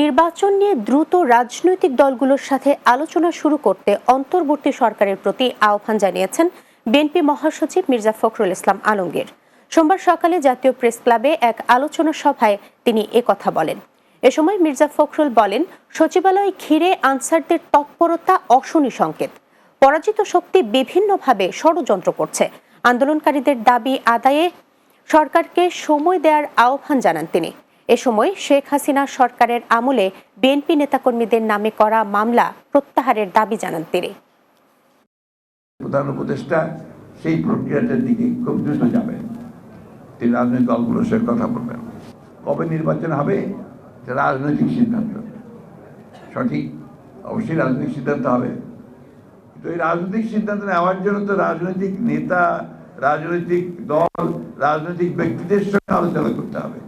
নির্বাচন নিয়ে দ্রুত রাজনৈতিক দলগুলোর সাথে আলোচনা শুরু করতে অন্তর্বর্তী সরকারের প্রতি আহ্বান জানিয়েছেন বিএনপি মহাসচিব মির্জা ফখরুল ইসলাম আলমগীর। সোমবার সকালে জাতীয় প্রেস ক্লাবে এক আলোচনা সভায় তিনি কথা বলেন। এ সময় মির্জা ফখরুল বলেন, সচিবালয় ঘিরে আনসারদের তৎপরতা অশনি সংকেত। পরাজিত শক্তি বিভিন্নভাবে ষড়যন্ত্র করছে। আন্দোলনকারীদের দাবি আদায়ে সরকারকে সময় দেওয়ার আহ্বান জানান তিনি। এ সময় শেখ হাসিনা সরকারের আমলে বিএনপি নেতাকর্মীদের নামে করা মামলা প্রত্যাহারের দাবি জানান তিনি। প্রধান উপদেষ্টা সেই প্রক্রিয়াটার দিকে খুব দ্রুত যাবেন তিনি রাজনৈতিক দলগুলোর সঙ্গে কথা বলবেন। কবে নির্বাচন হবে? রাজনৈতিক সিদ্ধান্ত। সঠিক, অবশ্যই রাজনৈতিক সিদ্ধান্ত হবে। কিন্তু এই রাজনৈতিক সিদ্ধান্ত নেওয়ার জন্য তো রাজনৈতিক নেতা, রাজনৈতিক দল, রাজনৈতিক ব্যক্তিদের সঙ্গে আলোচনা করতে হবে।